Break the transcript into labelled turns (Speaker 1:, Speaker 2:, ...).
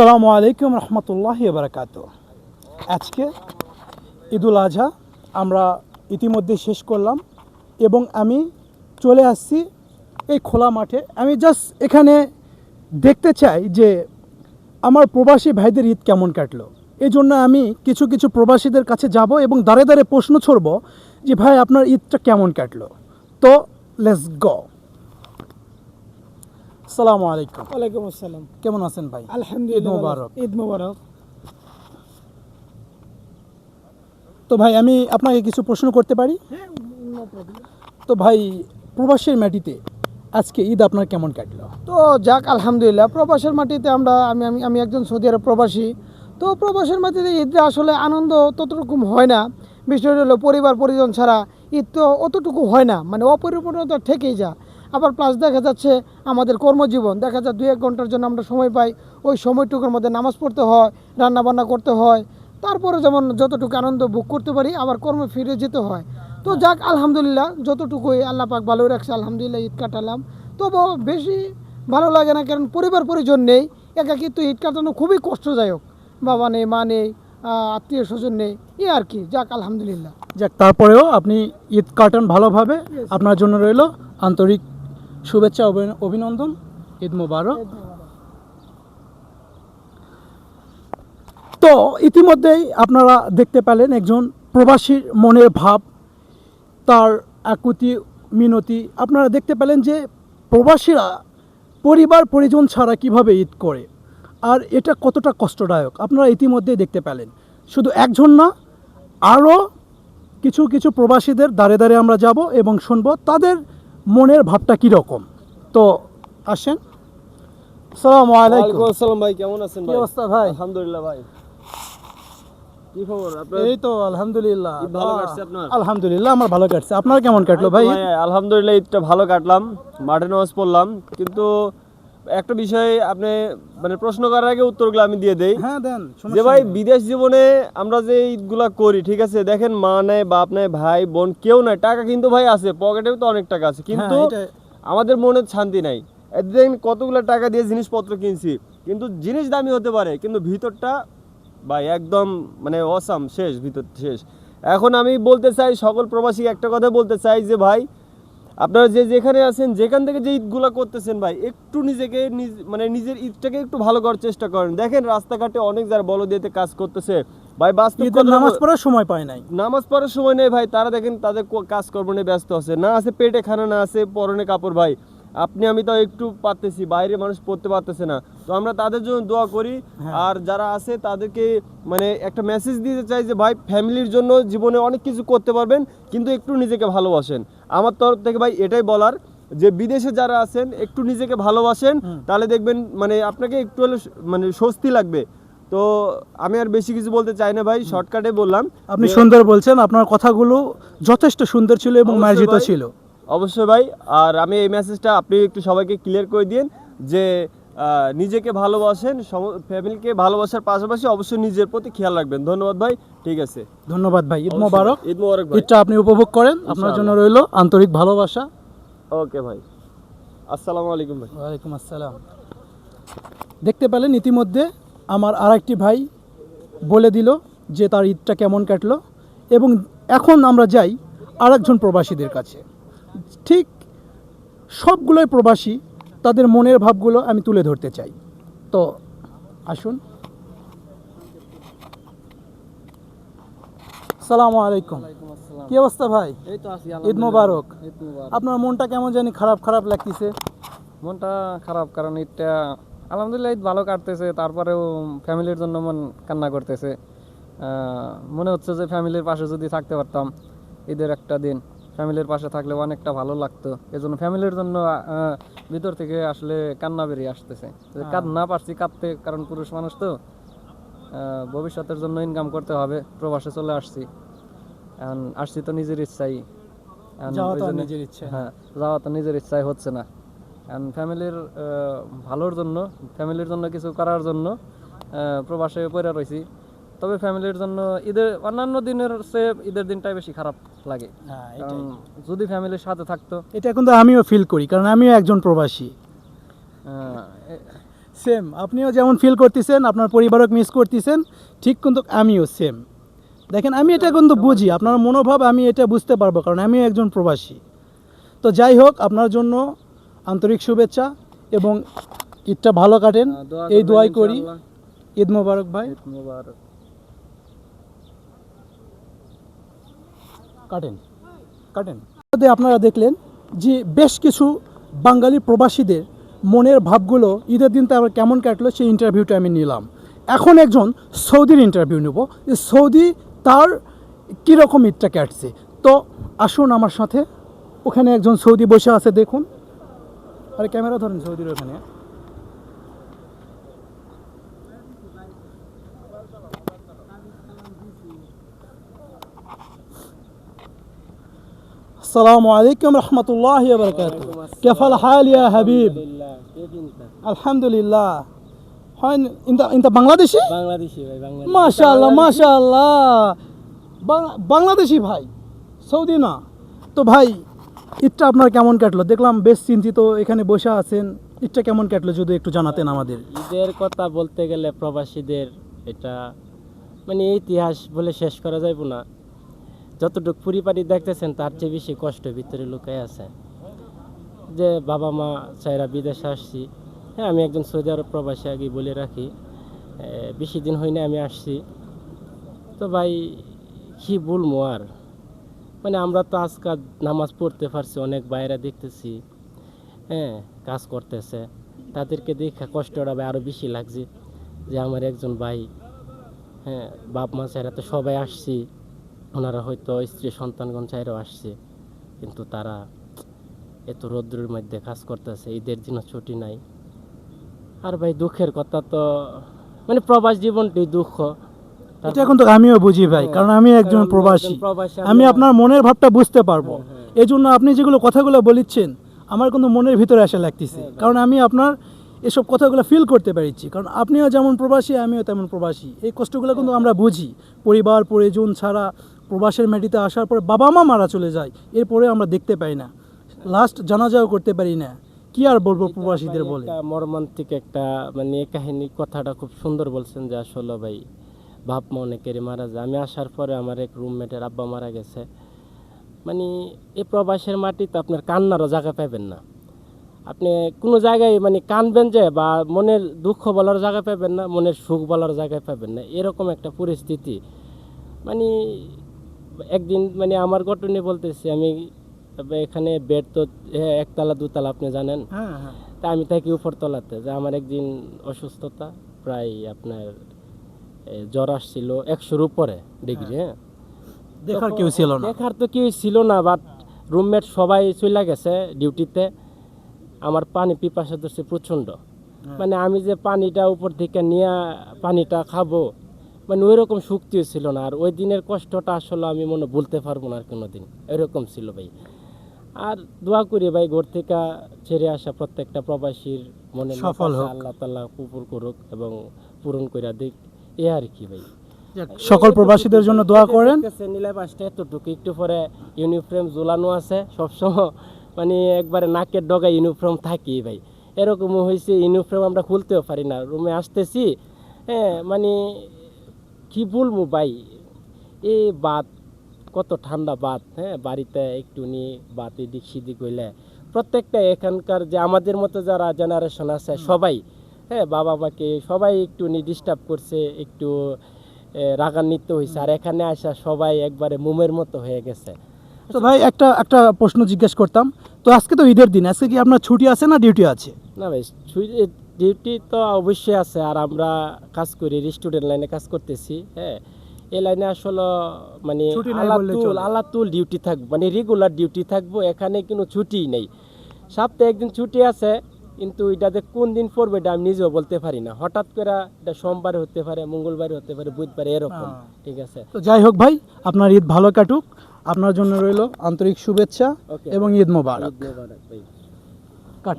Speaker 1: আসসালামু আলাইকুম রহমতুল্লাহ বারাকাত আজকে ঈদুল আজহা আমরা ইতিমধ্যে শেষ করলাম এবং আমি চলে আসছি এই খোলা মাঠে। আমি জাস্ট এখানে দেখতে চাই যে আমার প্রবাসী ভাইদের ঈদ কেমন কাটলো। এই জন্য আমি কিছু কিছু প্রবাসীদের কাছে যাব এবং দাঁড়ে দাঁড়ে প্রশ্ন ছড়ব যে, ভাই, আপনার ঈদটা কেমন কাটলো? তো লেটস গো আসসালামু আলাইকুম।
Speaker 2: ওয়ালাইকুম আসসালাম।
Speaker 1: কেমন আছেন ভাই?
Speaker 2: আলহামদুলিল্লাহ
Speaker 1: মোবারক।
Speaker 2: ঈদ মোবারক।
Speaker 1: তো ভাই আমি আপনাকে কিছু প্রশ্ন করতে পারি? তো ভাই প্রবাসের মাটিতে আজকে ঈদ আপনার কেমন কাটলো?
Speaker 2: তো যাক আলহামদুলিল্লাহ প্রবাসের মাটিতে আমরা আমি আমি আমি একজন সৌদি আরব প্রবাসী। তো প্রবাসের মাটিতে ঈদে আসলে আনন্দ ততরকম হয় না। বিষয়টা হলো পরিবার পরিজন ছাড়া ঈদ তো অতটুকু হয় না। মানে অপরিপূর্ণতা থেকেই যা আবার প্লাস দেখা যাচ্ছে আমাদের কর্মজীবন। দেখা যায় দুই এক ঘণ্টার জন্য আমরা সময় পাই। ওই সময়টুকুর মধ্যে নামাজ পড়তে হয় রান্না বান্না করতে হয়। তারপরে যেমন যতটুকু আনন্দ ভোগ করতে পারি আবার কর্মে ফিরে যেতে হয়। তো যাক আলহামদুলিল্লাহ যতটুকুই আল্লাহ পাক ভালো রাখছে আলহামদুলিল্লাহ ঈদ কাটালাম। তবু বেশি ভালো লাগে না কারণ পরিবার পরিজন নেই। একাকিত্ব ঈদ কাটানো খুবই কষ্টদায়ক। বাবা নেই মা নেই আত্মীয় স্বজন নেই এ আর কি। যাক আলহামদুলিল্লাহ।
Speaker 1: যাক তারপরেও আপনি ঈদ কাটান ভালোভাবে। আপনার জন্য রইল আন্তরিক শুভেচ্ছা অভি- অভিনন্দন ঈদ মোবারক। তো ইতিমধ্যেই আপনারা দেখতে পেলেন একজন প্রবাসীর মনের ভাব তার আকুতি মিনতি। আপনারা দেখতে পেলেন যে প্রবাসীরা পরিবার পরিজন ছাড়া কীভাবে ঈদ করে আর এটা কতটা কষ্টদায়ক। আপনারা ইতিমধ্যেই দেখতে পেলেন। শুধু একজন না আরও কিছু কিছু প্রবাসীদের দাঁড়ে দাঁড়ে আমরা যাব এবং শুনব তাদের মনের ভাবটা কীরকম তো আসেন। আসসালামু আলাইকুম।
Speaker 3: আসসালাম ভাই কেমন আছেন
Speaker 1: কি
Speaker 3: ভাই?
Speaker 1: অবস্থা ভাই?
Speaker 3: আলহামদুলিল্লাহ ভাই। কি খবর? আপনার
Speaker 1: এই তো আলহামদুলিল্লাহ।
Speaker 3: ভালো কাটছে আপনার?
Speaker 1: আলহামদুলিল্লাহ আমার ভালো কাটছে। আপনার কেমন কাটলো ভাই?
Speaker 3: ভাই আলহামদুলিল্লাহ ঈদটা ভালো কাটলাম। মাঠে নামাজ পড়লাম কিন্তু একটা বিষয়ে আপনি মানে প্রশ্ন করার আগে উত্তরগুলো আমি দিয়ে দেই।
Speaker 1: হ্যাঁ দেন
Speaker 3: যে ভাই বিদেশ জীবনে আমরা যে ঈদগুলা করি ঠিক আছে দেখেন মা নাই বাপ নাই ভাই বোন কেউ নাই টাকা কিন্তু ভাই আছে পকেটেও তো অনেক টাকা আছে। কিন্তু
Speaker 1: হ্যাঁ,
Speaker 3: আমাদের মনে শান্তি নাই। একদিন কতগুলো টাকা দিয়ে জিনিসপত্র কিনছি কিন্তু জিনিস দামি হতে পারে কিন্তু ভিতরটা ভাই একদম মানে অসাম শেষ ভিতর শেষ। এখন আমি বলতে চাই সকল প্রবাসী একটা কথা বলতে চাই যে ভাই আপনারা যে যেখানে আছেন যেখান থেকে যে ঈদগুলো করতেছেন ভাই একটু নিজেকে মানে নিজের ঈদটাকে একটু ভালো করার চেষ্টা করেন। দেখেন রাস্তাঘাটে অনেক যারা বলো দিতে কাজ করতেছে। ভাই বাস্তব
Speaker 1: নামাজ পড়ার সময় পায় নাই।
Speaker 3: নামাজ পড়ার সময় নেই ভাই তারা দেখেন তাদের কাজ কাজকর্ম নিয়ে ব্যস্ত আছে। না আছে পেটে খানা না আছে পরনে কাপড় ভাই। আপনি আমি তো একটু পারতেছি বাইরে মানুষ পড়তে পারতেছে না। তো আমরা তাদের জন্য দোয়া করি। আর যারা আছে তাদেরকে মানে একটা মেসেজ দিতে চাই যে ভাই ফ্যামিলির জন্য জীবনে অনেক কিছু করতে পারবেন কিন্তু একটু নিজেকে ভালোবাসেন। আমার তরফ থেকে ভাই এটাই বলার যে বিদেশে যারা আছেন একটু নিজেকে ভালোবাসেন। তাহলে দেখবেন মানে আপনাকে একটু হলে মানে স্বস্তি লাগবে। তো আমি আর বেশি কিছু বলতে চাই না ভাই শর্টকাটে বললাম
Speaker 1: আপনি সুন্দর বলছেন আপনার কথাগুলো যথেষ্ট সুন্দর ছিল এবং মার্জিত ছিল।
Speaker 3: অবশ্যই ভাই আর আমি এই মেসেজটা আপনি একটু সবাইকে ক্লিয়ার করে দিন যে নিজেকে ভালোবাসেন ফ্যামিলিকে ভালোবাসার পাশাপাশি অবশ্যই নিজের প্রতি খেয়াল রাখবেন। ধন্যবাদ ভাই ঠিক আছে।
Speaker 1: ধন্যবাদ ভাই ঈদ মোবারক।
Speaker 3: ঈদ মোবারক
Speaker 1: ঈদটা আপনি উপভোগ করেন আপনার জন্য রইল আন্তরিক ভালোবাসা।
Speaker 3: ওকে ভাই। আসসালামু আলাইকুম ভাই।
Speaker 1: ওয়ালাইকুম আসসালাম। দেখতে পেলেন ইতিমধ্যে আমার আরেকটি ভাই বলে দিল যে তার ঈদটা কেমন কাটলো। এবং এখন আমরা যাই আরেকজন প্রবাসীদের কাছে। ঠিক সবগুলোই প্রবাসী তাদের মনের ভাবগুলো আমি তুলে ধরতে চাই। তো আসুন। সালামু আলাইকুম। কি অবস্থা ভাই? ঈদ মুবারক। আপনার মনটা কেমন জানি খারাপ খারাপ লাগতেছে।
Speaker 4: মনটা খারাপ কারণ ঈদটা আলহামদুলিল্লাহ ঈদ ভালো কাটতেছে তারপরেও ফ্যামিলির জন্য মন কান্না করতেছে। মনে হচ্ছে যে ফ্যামিলির পাশে যদি থাকতে পারতাম ঈদের একটা দিন। ফ্যামিলির পাশে থাকলে অনেকটা ভালো লাগতো। এজন্য ফ্যামিলির জন্য ভিতর থেকে আসলে কান্না বেরিয়ে আসতেছে। যে কাঁদ না পারছি কাঁদতে কারণ পুরুষ মানুষ তো ভবিষ্যতের জন্য ইনকাম করতে হবে প্রবাসে চলে আসছি। এখন আসছি তো নিজের ইচ্ছাই।
Speaker 1: নিজের ইচ্ছা।
Speaker 4: হ্যাঁ যাওয়া তো নিজের ইচ্ছায় হচ্ছে না। এখন ফ্যামিলির ভালোর জন্য ফ্যামিলির জন্য কিছু করার জন্য প্রবাসে পড়ে রয়েছি তবে ফ্যামিলির জন্য ঈদের অন্যান্য দিনের চেয়ে ঈদের দিনটাই বেশি খারাপ। লাগে।
Speaker 1: হ্যাঁ
Speaker 4: কারণ যদি ফ্যামিলির সাথে থাকতো।
Speaker 1: এটা কিন্তু আমিও ফিল করি কারণ আমিও একজন প্রবাসী। সেম আপনিও যেমন ফিল করতেছেন আপনার পরিবারক মিস করতেছেন ঠিক কিন্তু আমিও সেম দেখেন আমি এটা কিন্তু বুঝি আপনার মনোভাব আমি এটা বুঝতে পারব কারণ আমিও একজন প্রবাসী। তো যাই হোক আপনার জন্য আন্তরিক শুভেচ্ছা এবং ঈদটা ভালো কাটেন। এই দোয়াই করি। ঈদ মোবারক ভাই। কাটেন কাটেন। আপনারা দেখলেন যে বেশ কিছু বাঙালি প্রবাসীদের মনের ভাবগুলো ঈদের দিন তার কেমন কাটলো, সেই ইন্টারভিউটা আমি নিলাম। এখন একজন সৌদির ইন্টারভিউ নেব। যে সৌদি তার কীরকম ঈদটা কাটছে? তো আসুন আমার সাথে। ওখানে একজন সৌদি বসে আছে, দেখুন। আরে, ক্যামেরা ধরেন সৌদির ওখানে। السلام عليكم ورحمة الله وبركاته كيف الحال يا حبيب الحمد لله هاي انت انت বাংলাদেশি
Speaker 4: বাংলাদেশি ভাই বাংলাদেশি
Speaker 1: মাশাআল্লাহ মাশাআল্লাহ বাং- বাংলাদেশি ভাই সৌদি না তো ভাই ঈদটা আপনার কেমন কাটলো দেখলাম বেশ চিন্তিত এখানে বসে আছেন ঈদটা কেমন কাটলো যদি একটু জানাতেন আমাদের
Speaker 5: ঈদের কথা বলতে গেলে প্রবাসীদের এটা মানে ইতিহাস বলে শেষ করা যাইব না যতটুকু পরিবারই দেখতেছেন, তার চেয়ে বেশি কষ্ট ভিতরে লুকায় আছে। যে বাবা মা চাইরা বিদেশে আসছি হ্যাঁ আমি একজন সৌদি আরব প্রবাসী আগে বলে রাখি বেশি দিন হয়নি আমি আসছি। তো ভাই, কি বলব আর? মানে আমরা তো আজকাল নামাজ পড়তে পারছি, অনেক বাইরে দেখতেছি হ্যাঁ কাজ করতেছে। তাদেরকে দেখে কষ্টটা ভাই আরও বেশি লাগছে যে আমার একজন ভাই হ্যাঁ বাপ মা চাইরা তো সবাই আসছি। ওনারা হয়তো স্ত্রী সন্তানগণ চাইরাও আসছে কিন্তু তারা এত রৌদ্রের মধ্যে কাজ করতেছে ঈদের দিনও ছুটি নাই। আর ভাই দুঃখের কথা তো মানে প্রবাস জীবনটাই দুঃখ।
Speaker 1: এটা আমিও বুঝি ভাই কারণ আমি একজন প্রবাসী। আমি
Speaker 5: আমি-
Speaker 1: আপনার মনের ভাবটা বুঝতে পারব। এই জন্য আপনি যেগুলো কথাগুলো বলিচ্ছেন আমার কিন্তু মনের ভিতরে আসা লাগতেছে। কারণ আমি আপনার এসব কথাগুলো ফিল করতে পারছি। কারণ আপনিও যেমন প্রবাসী আমিও তেমন প্রবাসী। এই কষ্টগুলো কিন্তু আমরা বুঝি। পরিবার পরিজন ছাড়া প্রবাসের মাটিতে আসার পরে বাবা মা মারা চলে যায় এরপরে আমরা দেখতে পাই না। লাস্ট জানাজাও করতে পারি না। কি আর বলব প্রবাসীদের বলে?
Speaker 5: মর্মান্তিক একটা মানে কাহিনী কথাটা খুব সুন্দর বলছেন যে আসলে ভাই বাপ মা অনেকেরই মারা যায়। আমি আসার পরে আমার এক রুমমেটের আব্বা মারা গেছে। মানে এই প্রবাসের মাটিতে আপনার কান্নারও জায়গা পাবেন না। আপনি কোনো জায়গায় মানে কানবেন যে বা মনের দুঃখ বলার জায়গা পাবেন না মনের সুখ বলার জায়গায় পাবেন না। এরকম একটা পরিস্থিতি। মানে একদিন মানে আমার ঘটনা বলতেছি আমি তবে এখানে বেড তো হ্যাঁ, একতলা দুতলা আপনি জানেন।
Speaker 1: হ্যাঁ হ্যাঁ।
Speaker 5: তা আমি থাকি উপরতলাতে যে আমার একদিন অসুস্থতা প্রায় আপনার জ্বর আসছিল একশোর উপরে ডিগ্রি হ্যাঁ।
Speaker 1: দেখার কেউ ছিল না।
Speaker 5: দেখার তো কেউ ছিল না বাট রুমমেট সবাই চলে গেছে ডিউটিতে। আমার পানি পিপাসা ধরছে প্রচণ্ড। মানে আমি যে পানিটা উপর থেকে নিয়ে পানিটা খাব মানে ওই রকম শক্তিও ছিল না। আর ওই দিনের কষ্টটা আসলে আমি মনে বলতে পারব না আর কোনো দিন এরকম ছিল ভাই। আর দোয়া করি ভাই ঘর থেকে ছেড়ে আসা প্রত্যেকটা প্রবাসীর মনে
Speaker 1: সফল।
Speaker 5: আল্লাহ তাল্লাহ পুকুর করুক এবং পূরণ করে দিক। এ আর কি ভাই।
Speaker 1: সকল প্রবাসীদের জন্য দোয়া করেন।
Speaker 5: নীলা পাশটা এতটুকু। একটু পরে ইউনিফর্ম ঝুলানো আছে। সবসময় মানে একবারে নাকের ডগায় ইউনিফর্ম থাকি ভাই। এরকমও হয়েছে ইউনিফর্ম আমরা খুলতেও পারি না। রুমে আসতেছি হ্যাঁ মানে কি বলব ভাই? এ বাত কত ঠান্ডা বাত হ্যাঁ? বাড়িতে একটু নিয়ে বাত এদিক সেদিক হইলে। প্রত্যেকটা এখানকার যে আমাদের মতো যারা জেনারেশন আছে সবাই হ্যাঁ? বাবা মাকে সবাই একটু ডিস্টার্ব করছে একটু রাগান্বিত হয়েছে আর এখানে আসা সবাই একবারে মোমের মতো হয়ে গেছে।
Speaker 1: তো ভাই একটা একটা প্রশ্ন জিজ্ঞেস করতাম। তো আজকে তো ঈদের দিন আজকে কি আপনার ছুটি আছে না ডিউটি আছে?
Speaker 5: না ভাই ডিউটি তো অবশ্যই আছে আর আমরা কাজ করি স্টুডেন্ট লাইনে কাজ করতেছি হ্যাঁ। এই লাইনে আসলে মানে আলাতুল আলাতুল ডিউটি থাকব মানে রেগুলার ডিউটি থাকব এখানে কোনো ছুটি নেই। সপ্তাহে একদিন ছুটি আছে কিন্তু এটা যে কোন দিন পড়বে এটা আমি নিজেও বলতে পারি না। হঠাৎ করে এটা সোমবারে হতে পারে মঙ্গলবার হতে পারে বুধবার এরকম
Speaker 1: হ্যাঁ।
Speaker 5: ঠিক আছে।
Speaker 1: তো যাই হোক ভাই আপনার ঈদ ভালো কাটুক আপনার জন্য রইল আন্তরিক শুভেচ্ছা এবং ঈদ মোবারক।
Speaker 5: ঈদ মোবারক ভাই।
Speaker 1: কাট।